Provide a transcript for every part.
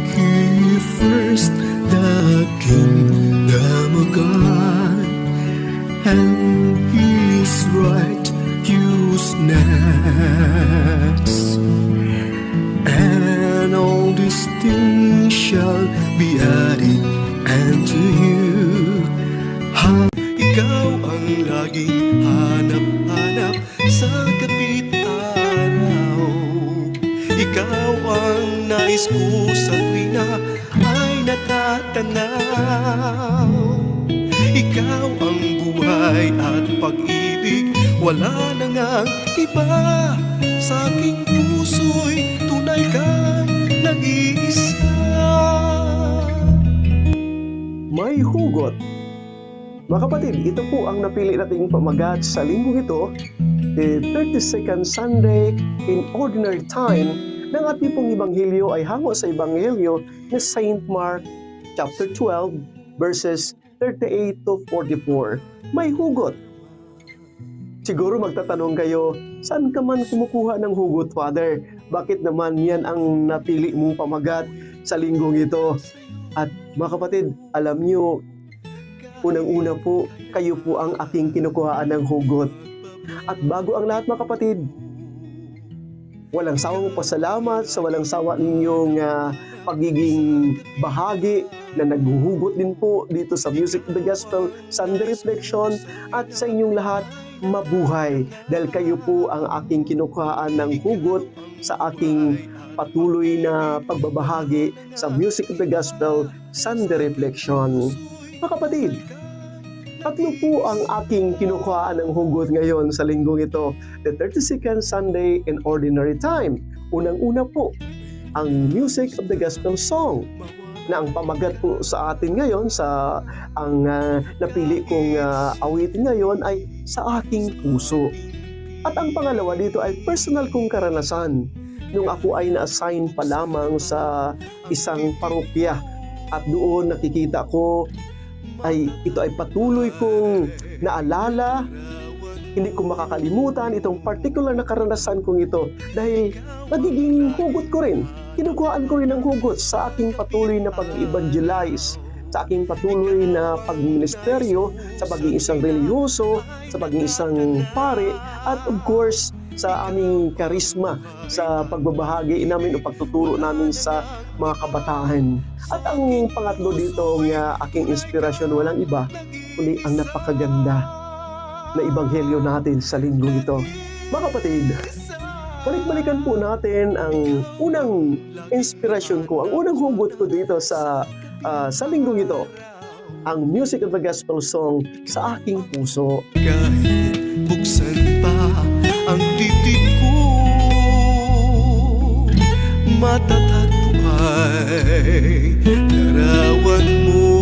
Seek ye first the kingdom of God and His and all these things shall be added unto you. Ha, ikaw ang laging hanap-hanap sa kapit araw. Ikaw ang nais ko sa tuwina ay natatanaw. Ikaw ang buhay at pag-ibig, wala na ngang iba. Sa aking puso'y tunay kang nag-iisa. May hugot. Mga kapatid, ito po ang napili nating pamagat sa linggong ito, the 32nd Sunday in Ordinary Time ng ating pong Ebanghelyo ay hango sa Ebanghelyo ni Saint Mark chapter 12 verses 38 to 44. May hugot. Siguro magtatanong kayo, saan ka man kumukuha ng hugot, Father? Bakit naman yan ang napili mong pamagat sa linggong ito? At mga kapatid, alam nyo, unang-una po, kayo po ang aking kinukuhaan ng hugot. At bago ang lahat mga kapatid, walang sawang pasalamat sa walang sawa ninyong ah, pagiging bahagi na naghuhugot din po dito sa Music of the Gospel Sunday Reflection at sa inyong lahat mabuhay dahil kayo po ang aking kinukuhaan ng hugot sa aking patuloy na pagbabahagi sa Music of the Gospel Sunday Reflection. Mga kapatid, tatlo po ang aking kinukuhaan ng hugot ngayon sa linggong ito, the 32nd Sunday in Ordinary Time. Unang-una po, ang Music of the Gospel Song na ang pamagat po sa atin ngayon sa ang ah, napili kong ah, awitin ngayon ay sa aking puso. At ang pangalawa dito ay personal kong karanasan nung ako ay na-assign pa lamang sa isang parokya at doon nakikita ko ay ito ay patuloy kong naalala hindi ko makakalimutan itong particular na karanasan kong ito dahil nagiging hugot ko rin. Kinukuhaan ko rin ng hugot sa aking patuloy na pag-evangelize, sa aking patuloy na pagministeryo, sa pagiging isang reliyoso, sa pagiging isang pare, at of course, sa aming karisma sa pagbabahagi namin o pagtuturo namin sa mga kabataan. At ang pangatlo dito ng aking inspirasyon walang iba, kundi ang napakaganda na ebanghelyo natin sa linggong ito. Mga kapatid, balik-balikan po natin ang unang inspirasyon ko, ang unang hugot ko dito sa ah, sa linggong ito, ang Music of the Gospel Song sa aking puso. Kahit Matatagpo ay larawan mo.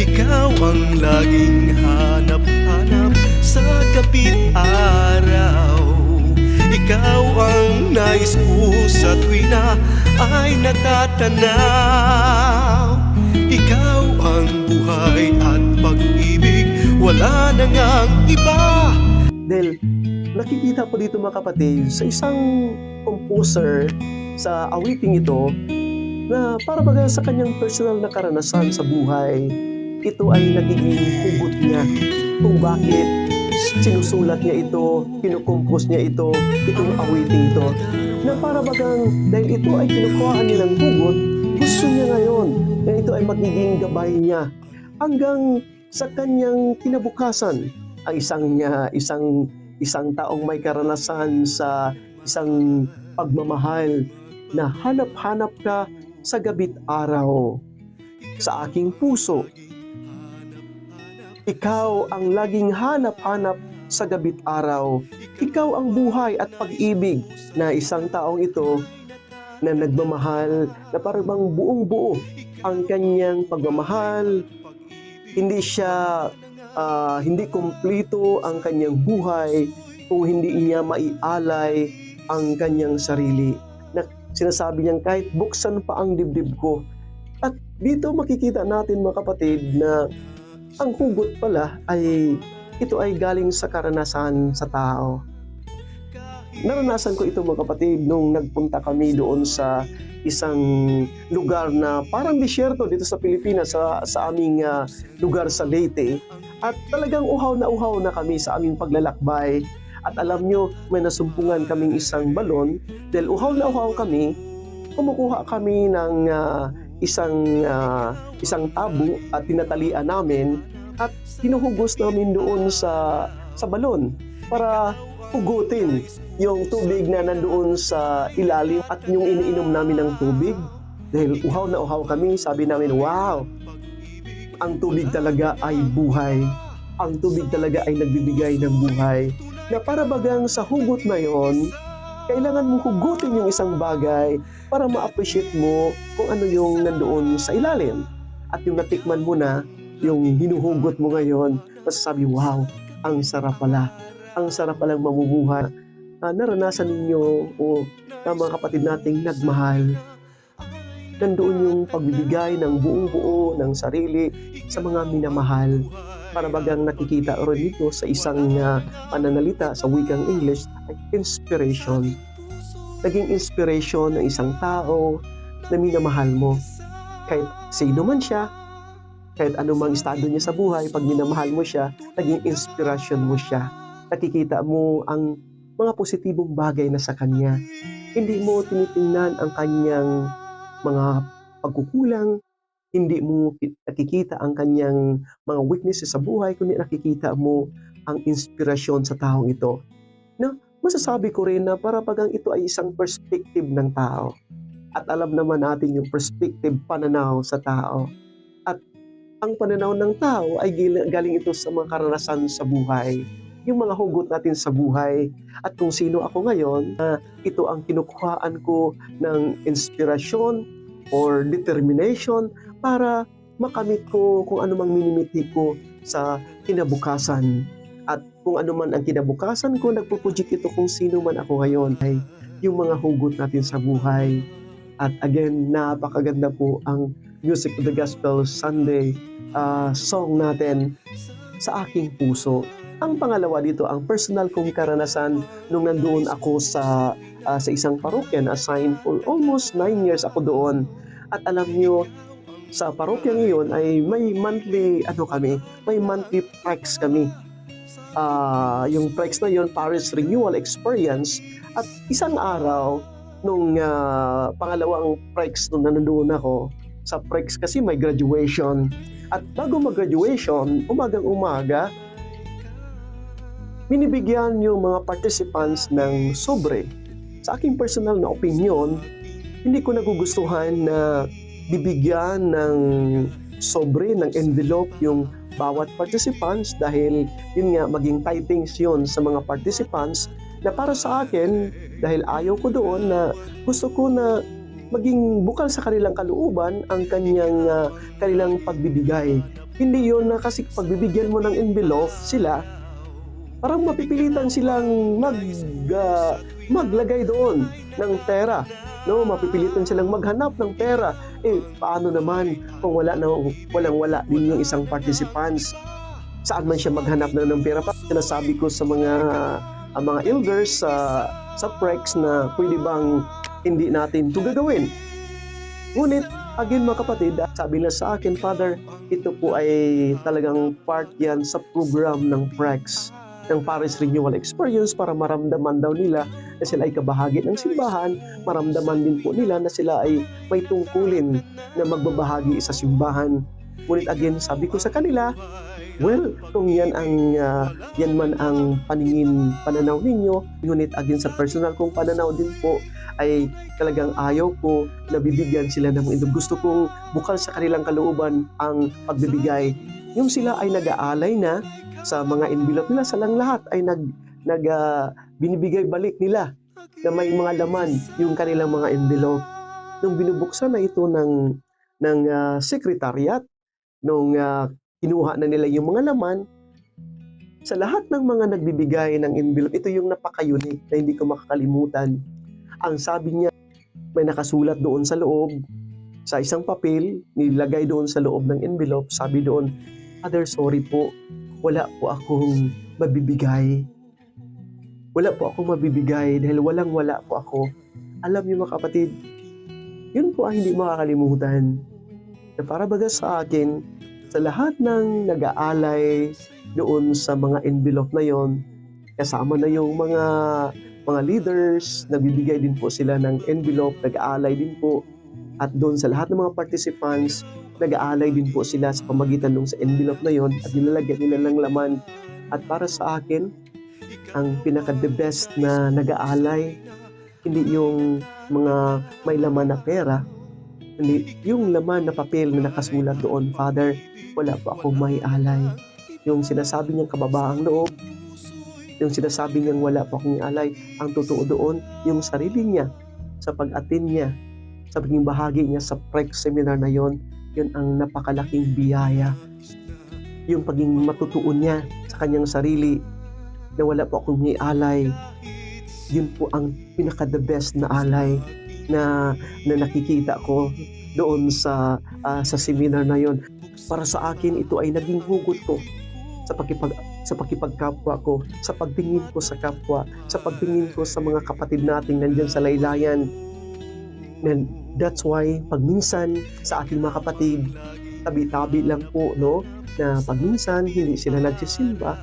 Ikaw ang laging hanap-hanap sa kapit araw. Ikaw ang nais ko sa tuwina ay natatanaw. Ikaw ang buhay at pag-ibig, wala na ngang iba. Dahil nakikita po dito mga kapatid sa isang composer sa awiting ito na para baga sa kanyang personal na karanasan sa buhay, ito ay nagiging hugot niya kung bakit sinusulat niya ito, kinukompose niya ito, itong awiting ito. Na para bagang dahil ito ay kinukuhaan niya ng hugot, gusto niya ngayon na ito ay magiging gabay niya hanggang sa kanyang kinabukasan ang isang niya isang isang taong may karanasan sa isang pagmamahal na hanap-hanap ka sa gabit araw. Sa aking puso ikaw ang laging hanap-hanap sa gabit araw. Ikaw ang buhay at pag-ibig na isang taong ito na nagmamahal na parang buong buo ang kanyang pagmamahal. Hindi siya ah, hindi kumpleto ang kanyang buhay kung hindi niya maialay ang kanyang sarili. Na sinasabi niyang kahit buksan pa ang dibdib ko. At dito makikita natin mga kapatid na ang hugot pala ay ito ay galing sa karanasan sa tao. Naranasan ko ito mga kapatid nung nagpunta kami doon sa isang lugar na parang disyerto dito sa Pilipinas sa, sa aming ah, lugar sa Leyte. At talagang uhaw na uhaw na kami sa aming paglalakbay. At alam nyo may nasumpungan kaming isang balon. Dahil uhaw na uhaw kami kumukuha kami ng ah, isang ah, isang tabo at tinatalian namin at hinuhugos namin doon sa sa balon para hugutin yung tubig na nandoon sa ilalim at yung iniinom namin ng tubig. Dahil uhaw na uhaw kami, sabi namin, wow, ang tubig talaga ay buhay. Ang tubig talaga ay nagbibigay ng buhay. Na para bagang sa hugot na yon, kailangan mo hugutin yung isang bagay para ma-appreciate mo kung ano yung nandoon sa ilalim. At yung natikman mo na, yung hinuhugot mo ngayon, masasabi, wow, ang sarap pala. Ang sarap palang mamumuhay. Ah, naranasan ninyo o na mga kapatid nating nagmahal. Nandoon yung pagbibigay ng buong buo ng sarili sa mga minamahal. Para bagang nakikita rin dito sa isang ah, pananalita sa wikang English, ay inspiration. Naging inspiration ng isang tao na minamahal mo. Kahit sino man siya, kahit anumang estado niya sa buhay, pag minamahal mo siya, naging inspiration mo siya. Nakikita mo ang mga positibong bagay na sa kanya. Hindi mo tinitingnan ang kanyang mga pagkukulang, hindi mo ki- nakikita ang kanyang mga weaknesses sa buhay, kundi nakikita mo ang inspirasyon sa taong ito. Na masasabi ko rin na para bagang ito ay isang perspective ng tao. At alam naman natin yung perspective pananaw sa tao. At ang pananaw ng tao ay galing ito sa mga karanasan sa buhay. Yung mga hugot natin sa buhay. At kung sino ako ngayon, na ito ang kinukuhaan ko ng inspirasyon or determination para makamit ko kung ano mang minimiti ko sa kinabukasan. At kung ano man ang kinabukasan ko, nagpupujik ito kung sino man ako ngayon ay yung mga hugot natin sa buhay. At again, napakaganda po ang Music of the Gospel Sunday ah, song natin sa aking puso. Ang pangalawa dito, ang personal kong karanasan nung nandoon ako sa ah, sa isang parokya na assigned for almost 9 years ako doon. At alam niyo, sa parokya ngayon ay may monthly, ano kami, may monthly prex kami. Ah, yung prex na yon Paris Renewal Experience. At isang araw, nung ah, pangalawang prex nung nandoon ako, sa prex kasi may graduation. At bago mag-graduation, umagang-umaga, binibigyan yung mga participants ng sobre. Sa aking personal na opinion, hindi ko nagugustuhan na bibigyan ng sobre, ng envelope yung bawat participants dahil yun nga, maging tidings yun sa mga participants na para sa akin, dahil ayaw ko doon na gusto ko na maging bukal sa kanilang kalooban ang kanyang ah, kanilang pagbibigay. Hindi yon na kasi pagbibigyan mo ng envelope sila, parang mapipilitan silang mag, ah, maglagay doon ng pera. No, mapipilitan silang maghanap ng pera. Eh, paano naman kung wala na walang wala din yung isang participants? Saan man siya maghanap na ng pera? Pa sinasabi ko sa mga ang mga elders sa sa prex na pwede bang hindi natin ito gagawin. Ngunit, again mga kapatid, sabi na sa akin, Father, ito po ay talagang part yan sa program ng PREX, ng Paris Renewal Experience para maramdaman daw nila na sila ay kabahagi ng simbahan, maramdaman din po nila na sila ay may tungkulin na magbabahagi sa simbahan. Ngunit again, sabi ko sa kanila, well, kung yan ang ah, yan man ang paningin pananaw ninyo, ngunit again sa personal kong pananaw din po ay talagang ayaw ko na bibigyan sila ng mga Gusto kong bukal sa kanilang kalooban ang pagbibigay. Yung sila ay nag-aalay na sa mga envelope nila, salang lahat ay nag, nag ah, binibigay balik nila na may mga laman yung kanilang mga envelope. Nung binubuksan na ito ng, ng ah, secretariat, nung ah, kinuha na nila yung mga laman, sa lahat ng mga nagbibigay ng envelope, ito yung napaka-unique na hindi ko makakalimutan ang sabi niya, may nakasulat doon sa loob, sa isang papel, nilagay doon sa loob ng envelope, sabi doon, Father, sorry po, wala po akong mabibigay. wala po ako mabibigay dahil walang wala po ako. Alam niyo mga kapatid, yun po ang hindi makakalimutan. Na para baga sa akin, sa lahat ng nag-aalay doon sa mga envelope na yon, kasama na yung mga mga leaders, nagbibigay din po sila ng envelope, nag-aalay din po. At doon sa lahat ng mga participants, nag-aalay din po sila sa pamagitan ng sa envelope na yon at nilalagyan nila ng laman. At para sa akin, ang pinaka-the best na nag-aalay, hindi yung mga may laman na pera, hindi yung laman na papel na nakasulat doon, Father, wala po akong may alay. Yung sinasabi niyang kababaang loob, yung sinasabi niyang wala po akong alay, ang totoo doon, yung sarili niya, sa pag-atin niya, sa pagiging bahagi niya sa prek seminar na yon, yun ang napakalaking biyaya. Yung pagiging matutuon niya sa kanyang sarili, na wala po akong may alay, yun po ang pinaka the best na alay na na nakikita ko doon sa ah, sa seminar na yon. Para sa akin ito ay naging hugot ko sa pakipag sa pakipagkapwa ko, sa pagtingin ko sa kapwa, sa pagtingin ko sa mga kapatid nating nandiyan sa laylayan. And that's why pag minsan sa ating mga kapatid, tabi-tabi lang po no na pag minsan hindi sila nagsisimba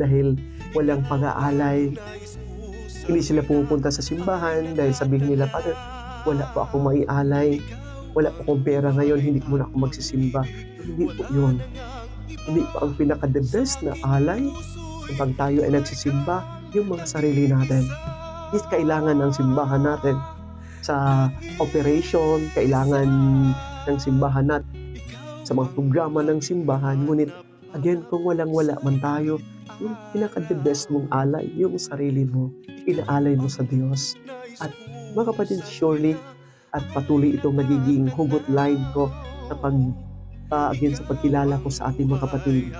dahil walang pag-aalay. Hindi sila pumupunta sa simbahan dahil sabihin nila, Father, wala po akong maialay. Wala po akong pera ngayon, hindi ko muna ako magsisimba. Hindi po yun. Hindi po ang pinaka-the best na alay kapag tayo ay nagsisimba, yung mga sarili natin. Is kailangan ng simbahan natin sa operation, kailangan ng simbahan natin sa mga programa ng simbahan. Ngunit, again, kung walang-wala man tayo, yung pinaka-the best mong alay, yung sarili mo, inaalay mo sa Diyos. At mga kapatid, surely, at patuloy itong nagiging hugot line ko sa pag, ah, again, sa pagkilala ko sa ating mga kapatid.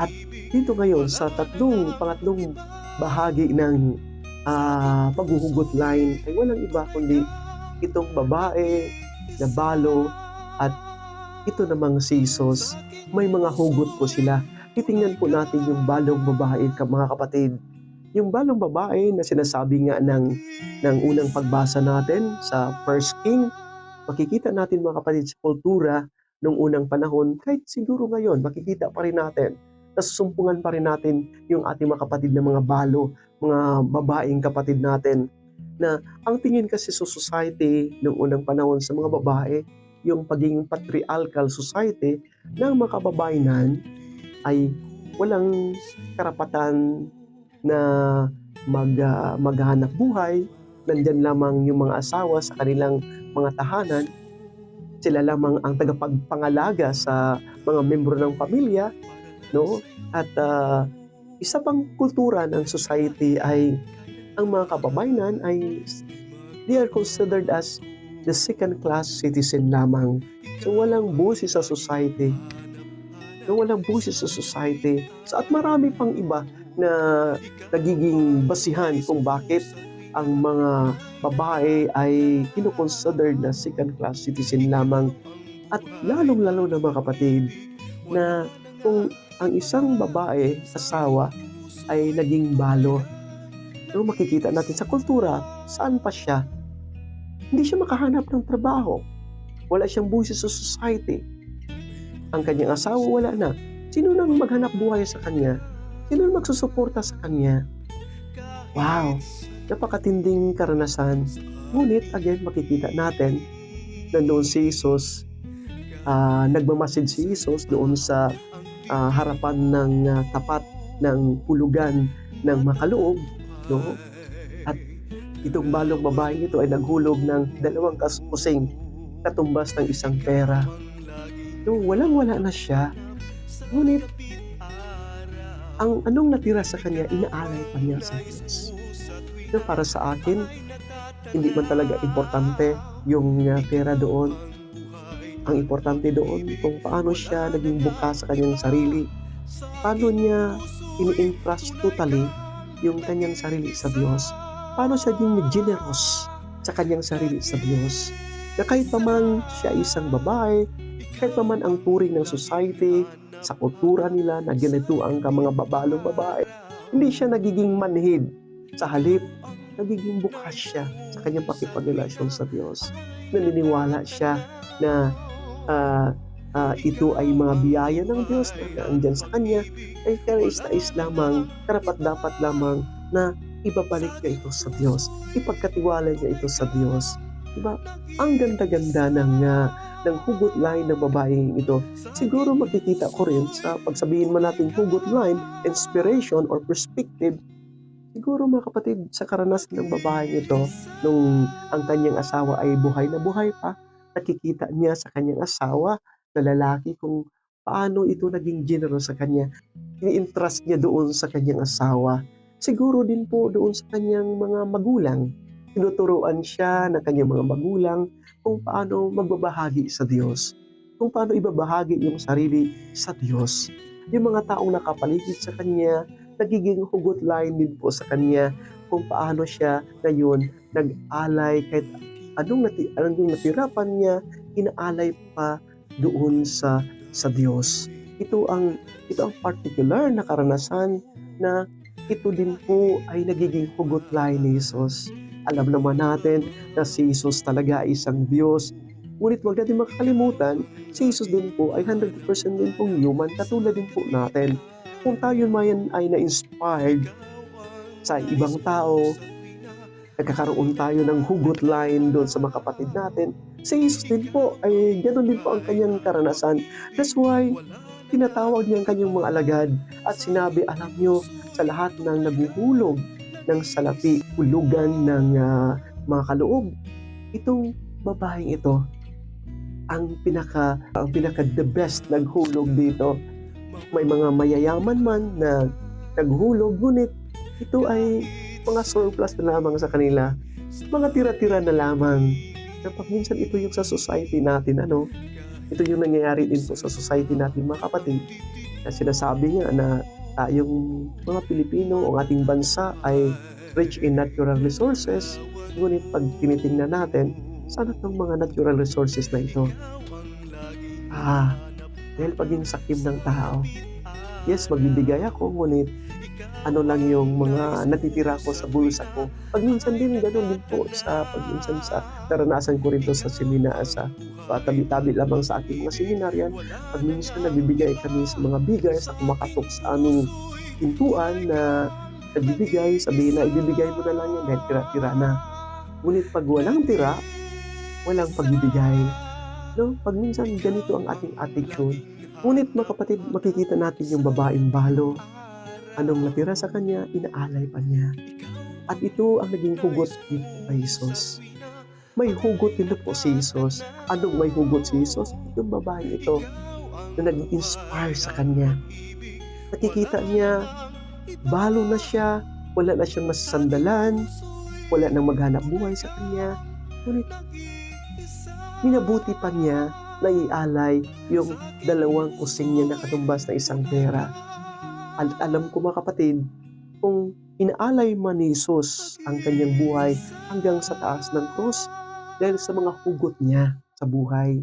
At dito ngayon, sa tatlong, pangatlong bahagi ng ah, paghuhugot line, ay walang iba kundi itong babae na balo at ito namang si Jesus, may mga hugot po sila titingnan po natin yung balong babae mga kapatid. Yung balong babae na sinasabi nga ng, ng unang pagbasa natin sa First King, makikita natin mga kapatid sa kultura nung unang panahon, kahit siguro ngayon, makikita pa rin natin, nasusumpungan pa rin natin yung ating mga kapatid na mga balo, mga babaeng kapatid natin, na ang tingin kasi sa society nung unang panahon sa mga babae, yung pagiging patriarchal society ng mga kababainan ay walang karapatan na mag, ah, maghanap buhay. Nandyan lamang yung mga asawa sa kanilang mga tahanan. Sila lamang ang tagapagpangalaga sa mga membro ng pamilya. No? At ah, isa pang kultura ng society ay ang mga kababainan ay they are considered as the second class citizen lamang. So walang busi sa society na walang busis sa society. So, at marami pang iba na nagiging basihan kung bakit ang mga babae ay kinukonsider na second class citizen lamang. At lalong-lalo na mga kapatid na kung ang isang babae, asawa, ay naging balo, no, makikita natin sa kultura, saan pa siya? Hindi siya makahanap ng trabaho. Wala siyang busis sa society ang kanyang asawa wala na. Sino nang maghanap buhay sa kanya? Sino nang magsusuporta sa kanya? Wow! Napakatinding karanasan. Ngunit, again, makikita natin na doon si Jesus, uh, nagmamasid si Jesus doon sa ah, harapan ng ah, tapat ng hulugan ng makaloob. No? At itong balong babaeng ito ay naghulog ng dalawang kaskusing katumbas ng isang pera. So, walang-wala na siya. Ngunit, ang anong natira sa kanya, inaalay pa niya sa Diyos. So, para sa akin, hindi man talaga importante yung uh, pera doon. Ang importante doon kung paano siya naging bukas sa kanyang sarili. Paano niya ini-entrust totally yung kanyang sarili sa Diyos. Paano siya naging generous sa kanyang sarili sa Diyos. Na kahit pa man siya isang babae, kahit pa man ang turing ng society, sa kultura nila na ganito ang mga babalong babae, hindi siya nagiging manhid Sa halip, nagiging bukas siya sa kanyang pakipagrelasyon sa Diyos. Naniniwala siya na ah, ah, ito ay mga biyaya ng Diyos na andyan sa kanya, ay karais-tais lamang, karapat-dapat lamang na ibabalik niya ito sa Diyos. Ipagkatiwala niya ito sa Diyos. Diba? Ang ganda-ganda ng, ah, ng hugot line ng babaeng ito. Siguro makikita ko rin sa pagsabihin man natin hugot line, inspiration or perspective, siguro mga kapatid, sa karanasan ng babaeng ito, nung ang kanyang asawa ay buhay na buhay pa, nakikita niya sa kanyang asawa na lalaki kung paano ito naging generous sa kanya. Ini-entrust niya doon sa kanyang asawa. Siguro din po doon sa kanyang mga magulang. Tinuturuan siya ng kanyang mga magulang kung paano magbabahagi sa Diyos. Kung paano ibabahagi yung sarili sa Diyos. Yung mga taong nakapaligid sa kanya, nagiging hugot line din po sa kanya kung paano siya ngayon nag-alay kahit anong, nati, anong natirapan niya, inaalay pa doon sa sa Diyos. Ito ang ito ang particular na karanasan na ito din po ay nagiging hugot line ni Jesus. Alam naman natin na si Jesus talaga ay isang Diyos. Ngunit huwag natin makakalimutan, si Jesus din po ay 100% din pong human katulad din po natin. Kung tayo man ay na-inspired sa ibang tao, nagkakaroon tayo ng hugot line doon sa mga kapatid natin, si Jesus din po ay ganoon din po ang kanyang karanasan. That's why tinatawag niya ang kanyang mga alagad at sinabi, alam niyo, sa lahat ng naghuhulog ng salapi, hulugan ng ah, mga kaloob, itong babaeng ito ang pinaka ang pinaka the best naghulog dito. May mga mayayaman man na naghulog ngunit ito ay mga surplus na lamang sa kanila. Mga tira-tira na lamang. Kapag minsan ito yung sa society natin, ano, ito yung nangyayari din po sa society natin mga kapatid. Na sinasabi nga na tayong mga Pilipino o ating bansa ay rich in natural resources. Ngunit pag tinitingnan natin, sana itong mga natural resources na ito? Ah, dahil paging sakim ng tao. Yes, magbibigay ako, ngunit ano lang yung mga natitira ko sa bulsa ko. Pag minsan din, gano'n din po sa pag minsan sa naranasan ko rin to sa seminar, sa sa tabi-tabi lamang sa aking mga seminaryan. Pag minsan nagbibigay kami sa mga bigay sa kumakatok sa aming pintuan na nagbibigay, sabihin na ibibigay mo na lang yan dahil tira-tira na. Ngunit pag walang tira, walang pagbibigay. No? Pag minsan ganito ang ating attitude. Ngunit mga kapatid, makikita natin yung babaeng balo. Anong natira sa kanya, inaalay pa niya. At ito ang naging hugot kay Jesus. May hugot dito po si Jesus. Anong may hugot si Jesus? Yung babaeng ito na nag-inspire sa kanya. Nakikita niya, balo na siya, wala na siyang masasandalan, wala nang maghanap buhay sa kanya. Ngunit minabuti pa niya na ialay yung dalawang kusing niya na katumbas na isang pera. Al alam ko mga kapatid, kung inaalay man ni Jesus ang kanyang buhay hanggang sa taas ng cross dahil sa mga hugot niya sa buhay.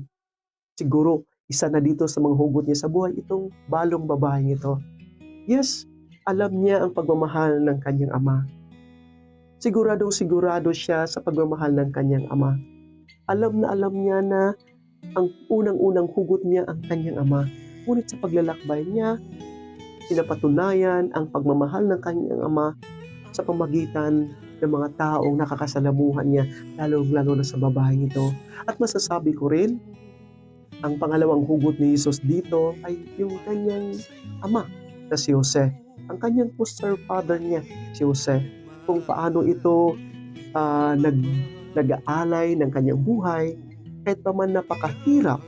Siguro, isa na dito sa mga hugot niya sa buhay itong balong babaeng ito. Yes, alam niya ang pagmamahal ng kanyang ama. Siguradong sigurado siya sa pagmamahal ng kanyang ama. Alam na alam niya na ang unang-unang hugot niya ang kanyang ama. Ngunit sa paglalakbay niya, pinapatunayan ang pagmamahal ng kanyang ama sa pamagitan ng mga taong nakakasalamuhan niya, lalo-lalo na sa babaeng ito. At masasabi ko rin, ang pangalawang hugot ni Jesus dito ay yung kanyang ama na si Jose. Ang kanyang foster father niya, si Jose. Kung paano ito ah, nag, nag-aalay ng kanyang buhay, kahit pa man napakahirap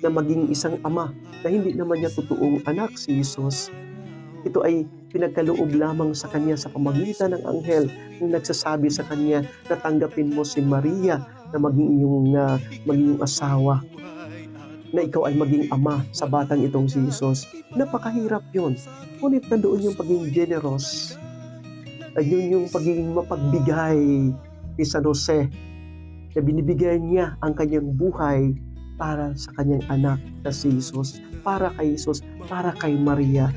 na maging isang ama na hindi naman niya totoong anak si Jesus. Ito ay pinagkaloob lamang sa kanya sa pamagitan ng anghel na nagsasabi sa kanya na tanggapin mo si Maria na maging iyong, na maging asawa na ikaw ay maging ama sa batang itong si Jesus. Napakahirap yun. Ngunit nandoon yung pagiging generous. At yun yung pagiging mapagbigay ni San Jose na binibigay niya ang kanyang buhay para sa kanyang anak na si Jesus, para kay Jesus, para kay Maria.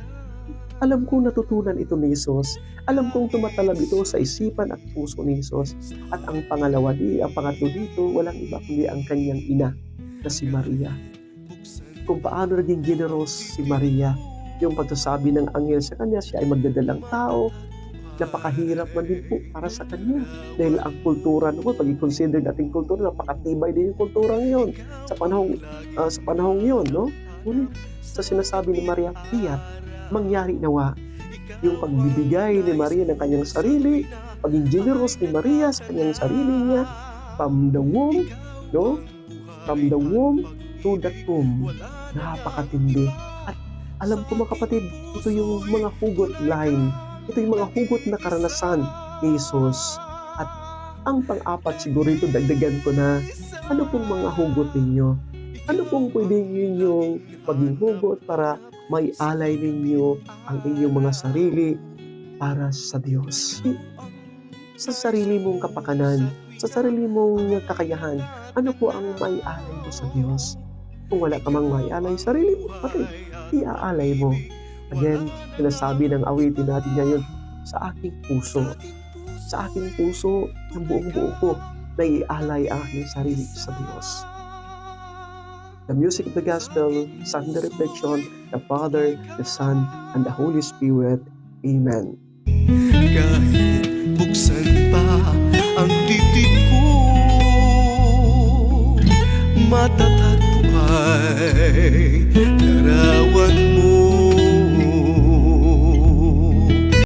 Alam kong natutunan ito ni Jesus. Alam kong tumatalab ito sa isipan at puso ni Jesus. At ang pangalawa di, ang pangatlo dito, walang iba kundi ang kanyang ina na si Maria. Kung paano naging generous si Maria, yung pagsasabi ng anghel sa kanya, siya ay magdadalang tao, napakahirap man din po para sa kanya. Dahil ang kultura naman, pag i-consider natin kultura, napakatibay din yung kultura ngayon sa panahong, ah, sa panahong yun, no? Ngunit sa sinasabi ni Maria, tiyak, mangyari nawa yung pagbibigay ni Maria ng kanyang sarili, paging generous ni Maria sa kanyang sarili niya, from the womb, no? From the womb to the tomb. Napakatindi. At alam ko mga kapatid, ito yung mga hugot line. Ito yung mga hugot na karanasan ni Jesus. At ang pang-apat siguro ito, dagdagan ko na, ano pong mga hugot ninyo? Ano pong pwede ninyong maging hugot para may alay ninyo ang inyong mga sarili para sa Diyos? Sa sarili mong kapakanan, sa sarili mong kakayahan, ano po ang may alay mo sa Diyos? Kung wala ka mang may alay sa sarili mo, okay, iaalay mo. Again, sinasabi ng awitin natin ngayon, sa aking puso, sa aking puso, ng buong buo ko, na ialay ang aking sarili sa Diyos the music of the gospel, Sunday reflection, the Father, the Son, and the Holy Spirit. Amen. Kahit buksan pa ang titig ko, matatag po ay